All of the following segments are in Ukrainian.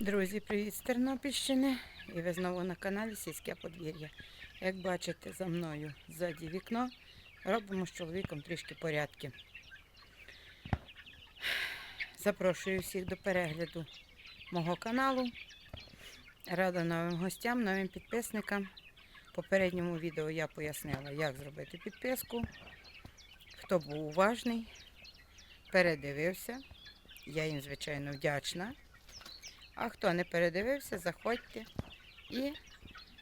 Друзі, привіт з Тернопільщини. І ви знову на каналі Сільське подвір'я. Як бачите, за мною ззаді вікно робимо з чоловіком трішки порядки. Запрошую всіх до перегляду мого каналу. Рада новим гостям, новим підписникам. В попередньому відео я пояснила, як зробити підписку. Хто був уважний, передивився. Я їм, звичайно, вдячна. А хто не передивився, заходьте і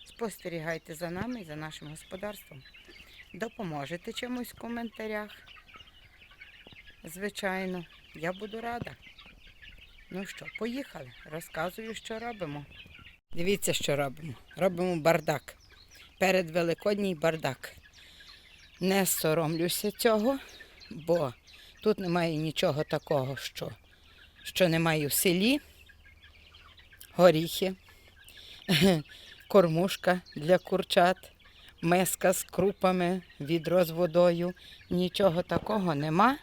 спостерігайте за нами і за нашим господарством. Допоможете чомусь в коментарях. Звичайно, я буду рада. Ну що, поїхали. Розказую, що робимо. Дивіться, що робимо. Робимо бардак. Перед Великодній бардак. Не соромлюся цього, бо тут немає нічого такого, що, що немає в селі горіхи, кормушка для курчат, миска з крупами, відро з водою. Нічого такого нема,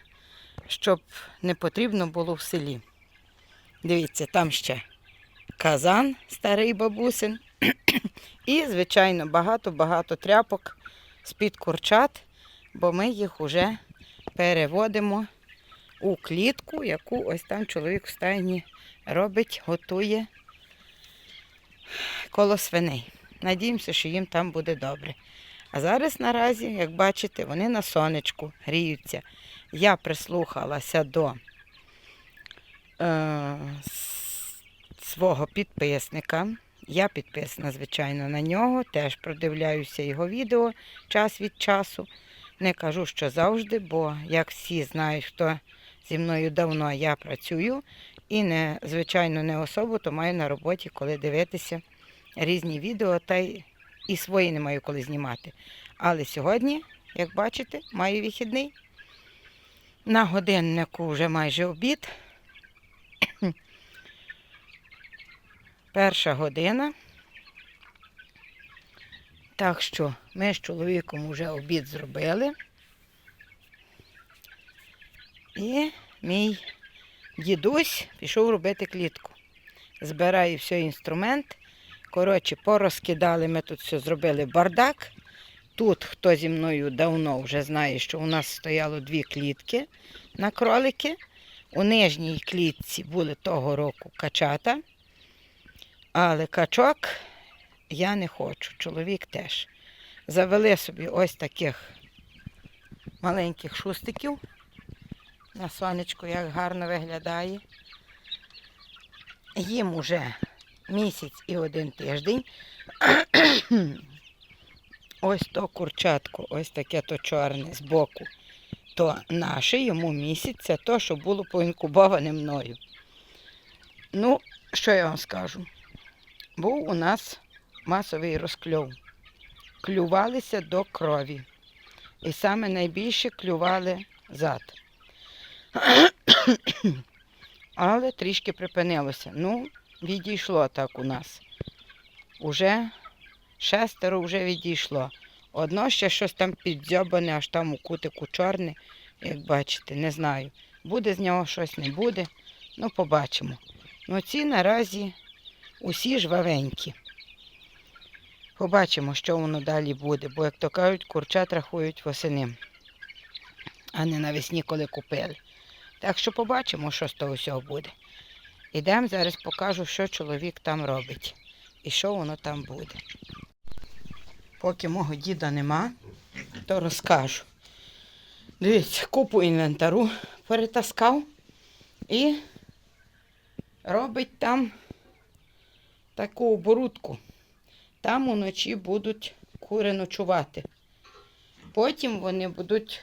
щоб не потрібно було в селі. Дивіться, там ще казан старий бабусин. І, звичайно, багато-багато тряпок з-під курчат, бо ми їх вже переводимо у клітку, яку ось там чоловік в стайні робить, готує коло свиней. Надіємося, що їм там буде добре. А зараз наразі, як бачите, вони на сонечку гріються. Я прислухалася до е, свого підписника. Я підписана, звичайно, на нього. Теж продивляюся його відео час від часу. Не кажу, що завжди, бо як всі знають, хто зі мною давно я працюю, і не, звичайно, не особу, то маю на роботі, коли дивитися різні відео, та й і свої не маю коли знімати. Але сьогодні, як бачите, маю вихідний. На годиннику вже майже обід. Перша година. Так що ми з чоловіком вже обід зробили. І мій дідусь пішов робити клітку. Збираю все інструмент. Коротше, порозкидали, ми тут все зробили бардак. Тут, хто зі мною давно вже знає, що у нас стояло дві клітки на кролики. У нижній клітці були того року качата. Але качок я не хочу, чоловік теж. Завели собі ось таких маленьких шустиків. На сонечку як гарно виглядає. Їм уже місяць і один тиждень. Ось то курчатко, ось таке то чорне збоку. То наше йому місяць, це то, що було поінкубоване мною. Ну, що я вам скажу? Був у нас масовий розкльов. Клювалися до крові. І саме найбільше клювали зад. Але трішки припинилося. Ну, відійшло так у нас. Уже шестеро вже відійшло. Одно ще щось там піддзьобане, аж там у кутику чорне, як бачите, не знаю. Буде з нього щось, не буде. Ну, побачимо. Ну, ці наразі усі жвавенькі. Побачимо, що воно далі буде, бо, як то кажуть, курчат рахують восени, а не навесні, коли купили. Так що побачимо, що з того всього буде. Ідемо, зараз покажу, що чоловік там робить і що воно там буде. Поки мого діда нема, то розкажу. Дивіться, купу інвентару перетаскав і робить там таку оборудку. Там уночі будуть кури ночувати. Потім вони будуть,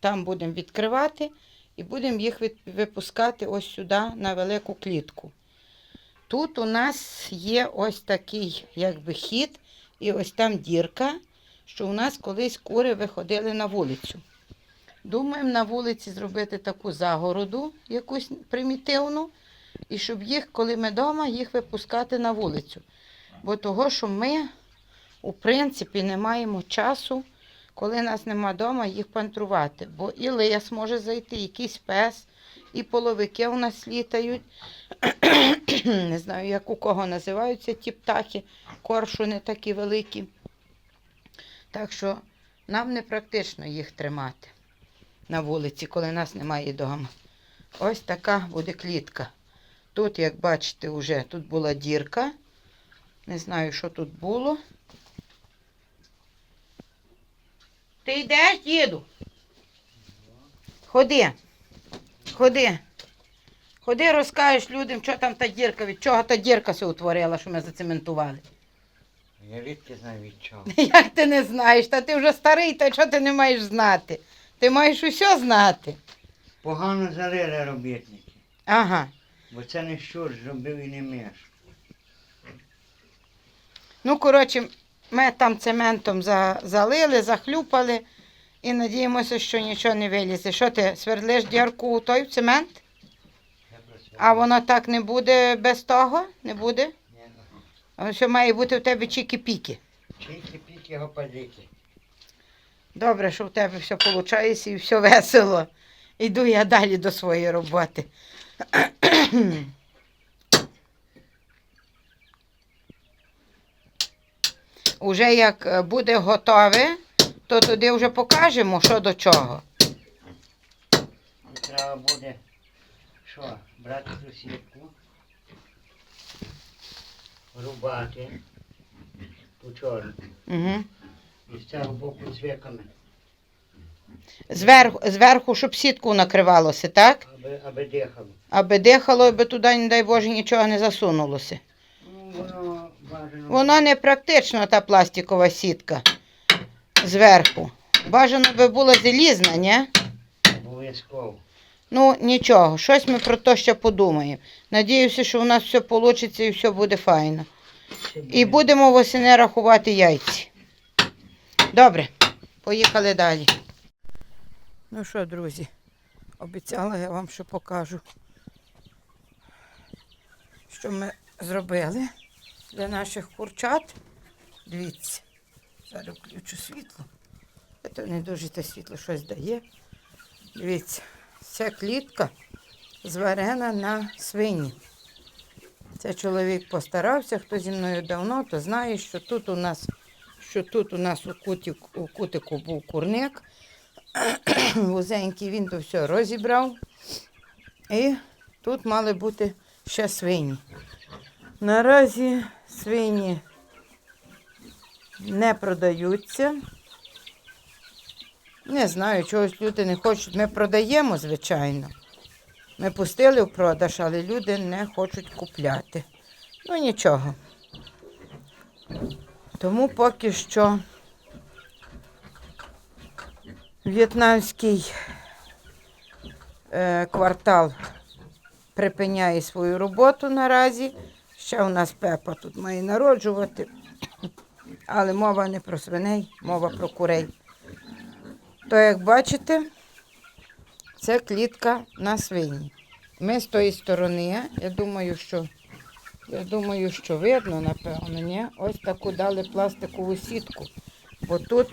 там будемо відкривати і будемо їх випускати ось сюди на велику клітку. Тут у нас є ось такий якби хід, і ось там дірка, що у нас колись кури виходили на вулицю. Думаємо на вулиці зробити таку загороду, якусь примітивну, і щоб їх, коли ми вдома, їх випускати на вулицю. Бо того, що ми, у принципі, не маємо часу, коли нас нема вдома, їх пантрувати. Бо і лис може зайти, якийсь пес, і половики у нас літають. Не знаю, як у кого називаються ті птахи, коршуни такі великі. Так що нам не практично їх тримати на вулиці, коли нас немає вдома. Ось така буде клітка. Тут, як бачите, вже тут була дірка. Не знаю, що тут було. Ти йдеш, діду? Ходи. Ходи. Ходи, розкажеш людям, що там та дірка, від чого та дірка се утворила, що ми зацементували. Я рідки знаю від чого. Як ти не знаєш, та ти вже старий, та що ти не маєш знати? Ти маєш усе знати. Погано залили робітники. Ага. Бо це не щур зробив і не миш. Ну, коротше, ми там цементом залили, захлюпали і надіємося, що нічого не вилізе. Що ти свердлиш дірку у той в цемент? А воно так не буде без того? Не буде? А Що має бути в тебе чіки-піки. Чийки піки гопадики. Добре, що в тебе все виходить і все весело. Іду я далі до своєї роботи. Уже як е, буде готове, то тоді вже покажемо, що до чого. Треба буде що? Брати ту сітку, рубати по чорну. Угу. І з цього боку цвіками, Зверху, зверху, щоб сітку накривалося, так? аби, аби дихало. Аби дихало, аби туди, не дай Боже, нічого не засунулося. Ну, воно бажано. Воно не практично, та пластикова сітка зверху. Бажано би була залізна, ні? Обов'язково. Ну, нічого, щось ми про то ще подумаємо. Надіюся, що у нас все вийде і все буде файно. І будемо восени рахувати яйці. Добре, поїхали далі. Ну що, друзі, обіцяла я вам, що покажу, що ми зробили для наших курчат. Дивіться, зараз включу світло. Це не дуже те світло щось дає. Дивіться, ця клітка зварена на свині. Це чоловік постарався, хто зі мною давно, то знає, що тут у нас, що тут у нас у, кутик, у кутику був курник. Вузенький він то все розібрав. І тут мали бути ще свині. Наразі свині не продаються. Не знаю, чогось люди не хочуть. Ми продаємо, звичайно. Ми пустили в продаж, але люди не хочуть купляти. Ну нічого. Тому поки що в'єтнамський е, квартал припиняє свою роботу наразі. Ще у нас Пепа тут має народжувати. Але мова не про свиней, мова про курей. То, як бачите, це клітка на свині. Ми з тої сторони, я думаю, що я думаю, що видно, напевно, ні? Ось таку дали пластикову сітку. Бо тут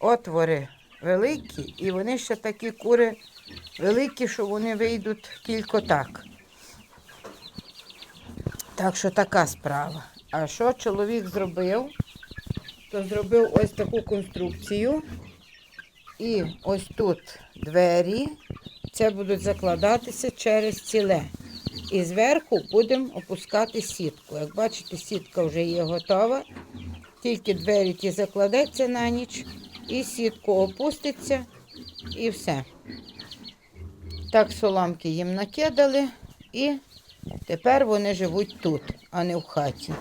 отвори великі, і вони ще такі кури великі, що вони вийдуть тільки так. Так що така справа. А що чоловік зробив? То зробив ось таку конструкцію. І ось тут двері. Це будуть закладатися через ціле. І зверху будемо опускати сітку. Як бачите, сітка вже є готова. Тільки двері ті закладеться на ніч, і сітку опуститься, і все. Так соломки їм накидали, і тепер вони живуть тут, а не в хаті.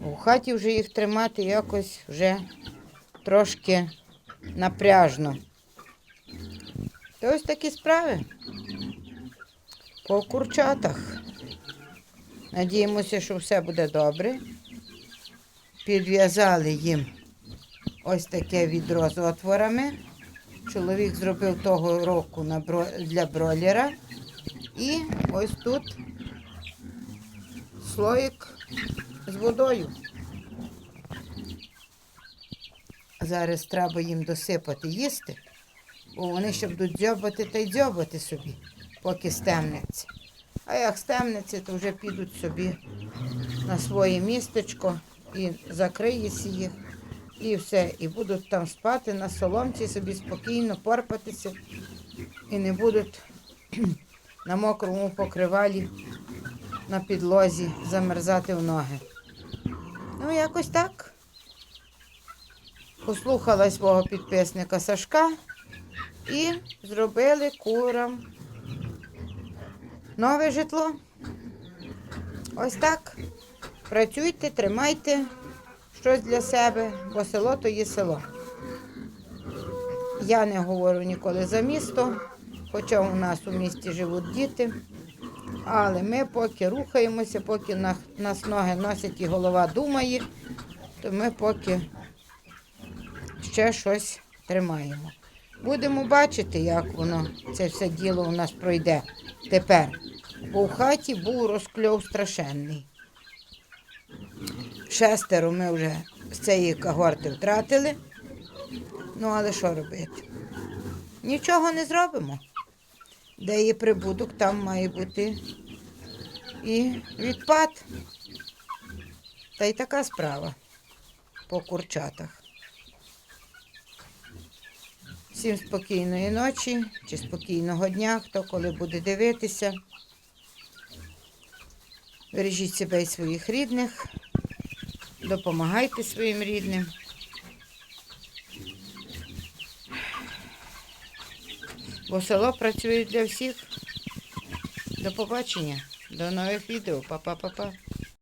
У хаті вже їх тримати якось вже трошки напряжно. То ось такі справи. По курчатах. Надіємося, що все буде добре. Підв'язали їм ось таке відро з отворами. Чоловік зробив того року для бройлера. І ось тут слоїк з водою. Зараз треба їм досипати їсти, бо вони ще будуть дзьобати та й дзьобати собі, поки стемнеться. А як стемниться, то вже підуть собі на своє містечко і закриється їх. І все. І будуть там спати на соломці собі спокійно порпатися і не будуть на мокрому покривалі на підлозі замерзати в ноги. Ну, якось так. Послухала свого підписника Сашка і зробили курам нове житло. Ось так. Працюйте, тримайте щось для себе, бо село то є село. Я не говорю ніколи за місто, хоча у нас у місті живуть діти. Але ми поки рухаємося, поки нас ноги носять і голова думає, то ми поки ще щось тримаємо. Будемо бачити, як воно це все діло у нас пройде тепер. Бо в хаті був розкльов страшенний. Шестеро ми вже з цієї когорти втратили. Ну, але що робити? Нічого не зробимо. Де є прибуток, там має бути і відпад. Та й така справа по курчатах. Всім спокійної ночі чи спокійного дня, хто коли буде дивитися. Бережіть себе і своїх рідних, допомагайте своїм рідним. Бо село працює для всіх. До побачення, до нових відео. Па-па-па-па.